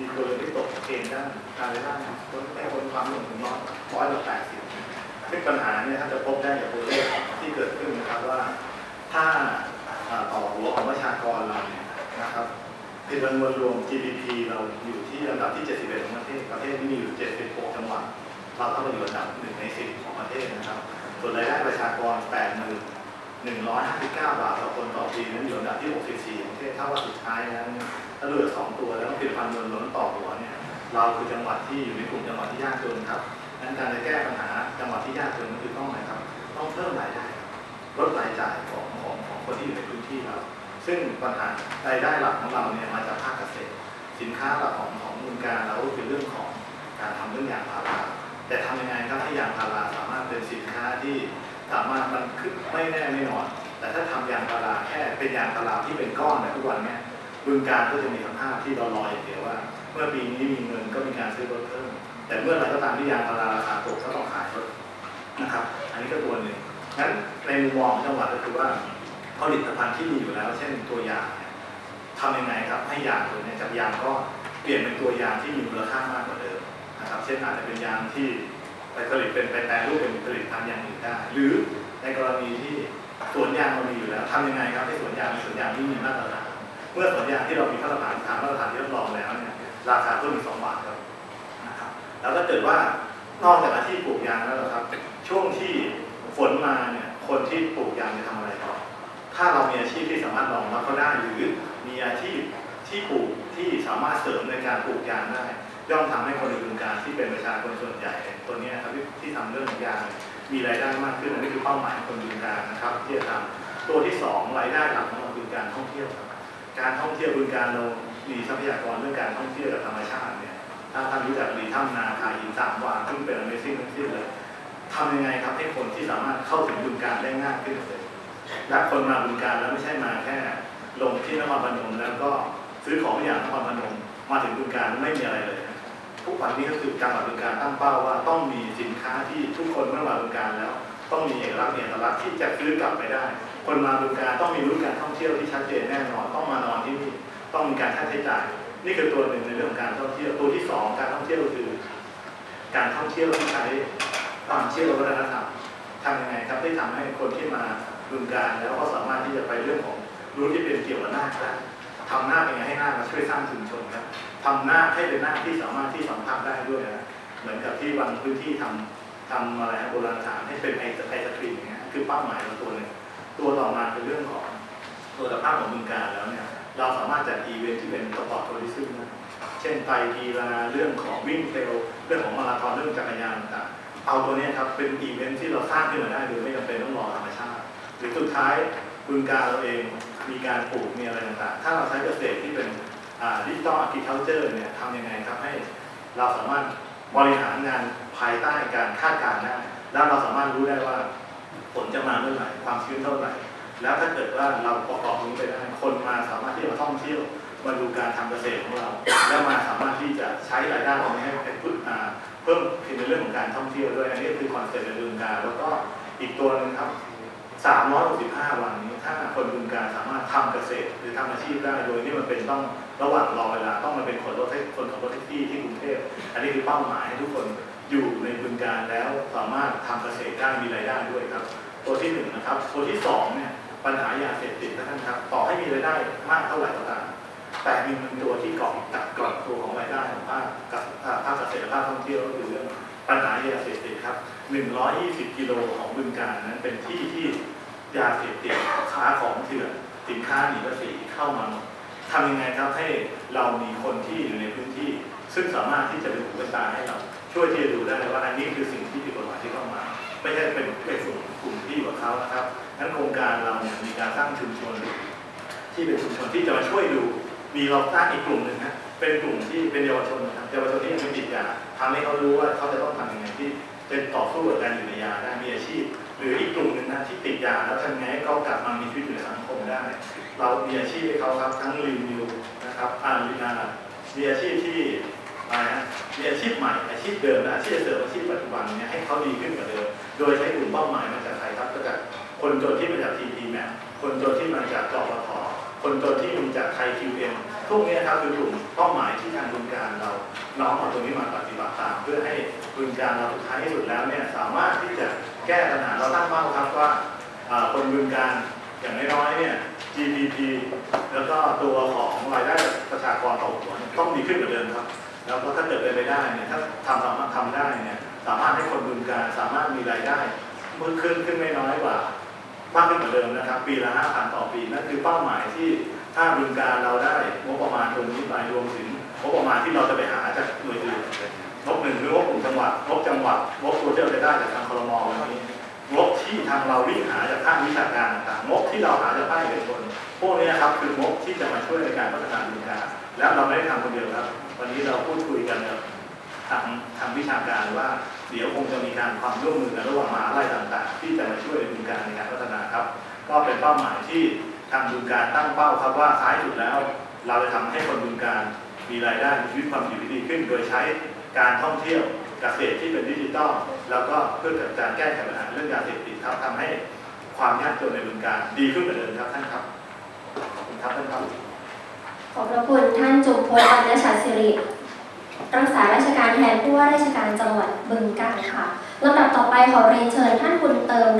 มีคนเลยที่ตกเกณฑ์ด้านการรายได้ลดได้คนความนิยมถึงร้อยร้อยละแปดสิบซึ่งปัญหาเนี่ยถ้าจะพบได้จากตัวเลขที่เกิดขึ้นนะครับว่า ถ้าต่อหัวของประชากรเราเนี่ยนะครับคือจำนวนรวม GDP เราอยู่ที่อันดับที่ 71 ของประเทศประเทศที่มีอยู่ 76 จังหวัดเราต้องมาอยู่อันดับหนึ่งในสิบของประเทศนะครับ ส่วนรายได้ประชากร 159 บาทต่อคนต่อปีนั้นอยู่อันดับที่ 64 ของประเทศถ้าว่าสุดท้ายแล้วถ้าเหลือสองตัวแล้วผลิตภัณฑ์เงินล้นต่อหัวเนี่ยเราคือจังหวัดที่อยู่ในกลุ่มจังหวัดที่ยากจนครับดังนั้นการจะแก้ปัญหาจังหวัดที่ยากจนก็คือต้องอะไรครับ ต้องเพิ่มรายได้ลดรายจ่ายของของของคนที่อยู่ในพื้นที่เราซึ่งปัญหารายได้หลักของเราเนี่ยมาจากภาคเกษตร สินค้าหลักของของมืองการเราก็คือเรื่องของการทำเรื่องยางพาราแต่ทำยังไงครับให้ยางพาราสามารถเป็นสินค้าที่ สามารถมันขึ้นไม่แน่ไม่นอน แต่ถ้าทำยางพาราแค่เป็นยางพาราที่เป็นก้อนในทุกวันเนี่ยบึงการก็จะมีสภาพที่เราลอยอย่างเดียวว่า เมื่อปีนี้มีเงินก็มีการซื้อรถเพิ่มแต่เมื่อไรก็ตามที่ยางพาราราคาตกก็ต้องขายรถนะครับ อันนี้ก็ตัวหนึ่งงั้นในมุมมองของจังหวัดก็คือว่าผลิตภัณฑ์ที่มีอยู่แล้ว เช่นตัวยางทำยังไงครับให้ยางตัวเนี้จากยางก็เปลี่ยนเป็นตัวยางที่มีมูลค่ามากกว่าเดิมนะครับ เช่นอาจจะเป็นยางที่ ไปผลิตเป็นไปแปรรูปเป็นผลิตภัณฑ์อย่างอื่นได้ หรือในกรณีที่สวนยางเรามีอยู่แล้วทำยังไงครับให้สวนยางเป็นสวนยางที่มีมาตรฐานเมื่อสวนยางที่เรามีมาตรฐานตามมาตรฐานที่รับรองแล้วเนี่ยราคาเพิ่มอีกสองบาทครับนะครับแล้วถ้าเกิดว่านอกจากอาชีพปลูกยางแล้วนะครับ ช่วงที่ฝนมาเนี่ยคนที่ปลูกยางจะทำอะไรต่อถ้าเรามีอาชีพที่สามารถรองรับเขาได้หรือมีอาชีพที่ปลูกที่สามารถเสริมในการปลูกยางได้ ย่อมทำให้คนในวงการที่เป็นประชาชนส่วนใหญ่ตัวนี้ครับที่ที่ทำเรื่องของยางมีรายได้มากขึ้นอันนี้คือเป้าหมายของคนวงการนะครับที่จะทำตัวที่สองรายได้หลักของเราคือการท่องเที่ยวครับการท่องเที่ยวบึงการเรามีทรัพยากรเรื่องการท่องเที่ยวกับธรรมชาติเนี่ยถ้าท่านรู้จักรีถ้ำนาคาหินสามวานซึ่งเป็น Amazing ทั้งสิ้นเลยทำยังไงครับให้คนที่สามารถเข้าถึงบึงการได้ง่ายขึ้นเลยและคนมาบึงการแล้วไม่ใช่มาแค่ลงที่นครพนมแล้วก็ซื้อของอย่างนครพนมมาถึงบึงการไม่มีอะไรเลย ทุกวันนี้ก็คือจังหวัดบึงการตั้งเป้าว่าต้องมีสินค้าที่ทุกคนเมื่อมาบึงการแล้ว ต้องมีเอกลักษณ์เอกลักษณ์ที่จะซื้อกลับไปได้ คนมาบึงการต้องมีรูปการท่องเที่ยวที่ชัดเจนแน่นอนต้องมานอนที่นี่ต้องมีการค่าใช้จ่าย นี่คือตัวหนึ่งในเรื่องของการท่องเที่ยวตัวที่สองการท่องเที่ยวคือ การท่องเที่ยวที่ใช้ความเชื่อวัฒนธรรมทำยังไงครับที่ทำให้คนที่มาบึงการแล้วก็สามารถที่จะไปเรื่องของรู้ที่เป็นเกี่ยวกับหน้าได้ ทำหน้าเป็นไงให้หน้ามาช่วยสร้างชุมชนครับทำหน้าให้เป็นหน้าที่สามารถที่สัมผัสได้ด้วยนะเหมือนกับที่บางพื้นที่ทำทำอะไรโบราณสถานให้เป็นไอศไอศครีมอย่างเงี้ยคือเป้าหมายของตัวหนึงตัวต่อมาคือเรื่องของตัวสภาพของบึงการแล้วเนี่ยเราสามารถจัดอีเวนท์ที่เป็นสปอร์ตทัวริซึมได้เช่นไตรกีฬาเรื่องของวิ่งเทรลเรื่องของมาราธอนเรื่องจักรยานต่างเอาตัวเนี้ยครับเป็นอีเวนท์ที่เราสร้างขึ้นมาได้โดยไม่จำเป็นต้องรอธรรมชาติ หรือสุดท้ายบึงการเราเอง มีการปลูกมีอะไรต่างๆ ถ้าเราใช้เกษตรที่เป็นดิจิตอลอาร์ติเคาเจอร์เนี่ยทำยังไงครับให้เราสามารถบริหารงานภายใต้การคาดการณ์ได้แล้วเราสามารถรู้ได้ว่าฝนจะมาเมื่อไหร่ความชื้นเท่าไหร่ แล้วถ้าเกิดว่าเราประกอบนี้ไปได้คนมาสามารถที่จะท่องเที่ยวมาดูการทำเกษตรของเรา แล้วมาสามารถที่จะใช้รายได้ตรงนี้ให้เป็นพุทอ่าเพิ่มขึ้นในเรื่องของการท่องเที่ยวด้วยอันนี้คือคอนเซ็ปต์ในเรื่องการแล้วก็อีกตัวหนึงครับ 365 วันนี้ ถ้าคนบึงการสามารถทำเกษตร หรือทำอาชีพได้โดยที่มันเป็นต้องระหว่างรอเวลาต้องมาเป็นคนรถคนขับรถแท็กซี่ที่กรุงเทพอันนี้คือเป้าหมายให้ทุกคนอยู่ในบึงการแล้วสามารถทำเกษตรได้มีรายได้ด้วยครับ ตัวที่หนึ่งนะครับ ตัวที่สองเนี่ยปัญหายาเสพติดนะท่านครับ ต่อให้มีรายได้มากเท่าไหร่ก็ตามแต่มีหนึ่งตัวที่เกาะกับกร่อนตัวของรายได้ของภาคกับภาคเกษตรภาคท่องเที่ยวก็คือเรื่อง ปัญหายาเสพติดครับ 120 กิโลของบึงการนั้นเป็นที่ที่ยาเสพติดค้าของเถื่อนสินค้าหนีภาษีเข้ามาทำยังไงครับให้เรามีคนที่อยู่ในพื้นที่ ซึ่งสามารถที่จะเป็นหูเป็นตาให้เรา ช่วยที่จะดูได้ว่าอันนี้คือสิ่งที่ผิดกฎหมายที่เข้ามา ไม่ใช่เป็นเป็นกลุ่มกลุ่มที่อยู่กับเขานะครับนั้นโครงการเราเนี่ยมีการสร้างชุมชน ที่เป็นชุมชนที่จะมาช่วยดูมีเราสร้างอีกกลุ่มหนึ่งนะเป็นกลุ่มที่เป็นเยาวชนนะครับ เยาวชนที่ยังไม่ติดยาทำให้เขารู้ว่าเขาจะต้องทำยังไงที่จะต่อสู้กับการอยู่ในยาได้มีอาชีพ หรืออีกกลุ่มหนึ่งนะที่ติดยาแล้วทำไงให้เขากลับมามีชีวิตอยู่ในสังคมได้ เรามีอาชีพให้เขาครับทั้งรีวิวนะครับอ่านรีนามีอาชีพที่อะไรนะมีอาชีพใหม่อาชีพเดิมและอาชีพเสริมอาชีพปัจจุบันเนี่ยให้เขาดีขึ้นกว่าเดิมโดยใช้กลุ่มเป้าหมายมาจากใครครับก็จากคนจนที่มาจากทีทีแมคนจนที่มาจากจปทคนจนที่มาจากไทยคิวเอ็ม พวกนี้นะครับคือกลุ่มเป้าหมายที่ทางบึงการเราน้อมเอาตรงนี้มาปฏิบัติตาม เพื่อให้บึงการเราสุดท้ายที่สุดแล้วเนี่ยสามารถที่จะแก้ปัญหาเราตั้งเป้าครับว่าคนบึงการอย่างน้อยๆเนี่ย GDP แล้วก็ตัวของรายได้ประชากรต่อหัวเนี่ยต้องดีขึ้นกว่าเดิมครับ แล้วก็ถ้าเกิดเป็นไปได้เนี่ยถ้าทำสามารถทำได้เนี่ยสามารถให้คนบึงการสามารถมีรายได้เพิ่มขึ้นขึ้นไม่น้อยกว่ามากขึ้นกว่าเดิมนะครับ ปีละห้าพันต่อปีนั่นคือเป้าหมายที่ ถ้าบึงการเราได้งบประมาณตรงนี้ไปรวมถึงงบประมาณที่เราจะไปหาจากหน่วยอื่นงบหนึ่งหรืองบกลุ่มจังหวัดงบจังหวัดงบตัวที่เราจะได้จากทางครมอวันนี้งบที่ทางเราวิ่งหาจากภาควิชาการต่างงบที่เราหาจากภาคเอกชนพวกนี้ครับคืองบที่จะมาช่วยในการพัฒนาบึงการและเราไม่ได้ทำคนเดียวครับ วันนี้เราพูดคุยกันกับทางทางวิชาการว่า เดี๋ยวคงจะมีการความร่วมมือกันระหว่างมหาลัยต่าง ๆ ที่จะมาช่วยในบึงการในการพัฒนาครับ ก็เป็นเป้าหมายที่ ทางบึงการตั้งเป้าครับว่าท้ายสุดแล้ว เราจะทำให้คนบึงการมีรายได้มีชีวิตความอยู่ที่ดีขึ้น โดยใช้การท่องเที่ยวเกษตรที่เป็นดิจิทัลแล้วก็เพื่อการแก้ไขปัญหาเรื่องยาเสพติดครับทำให้ความยากจนในบึงการดีขึ้นกว่าเดิมครับท่านครับขอบคุณครับท่านครับขอบพระคุณท่านจุมพลอัญชัดสิริรักษาราชการแทนผู้ว่าราชการจังหวัดบึงกาฬค่ะลำดับต่อไปขอเรียนเชิญท่านบุญเติม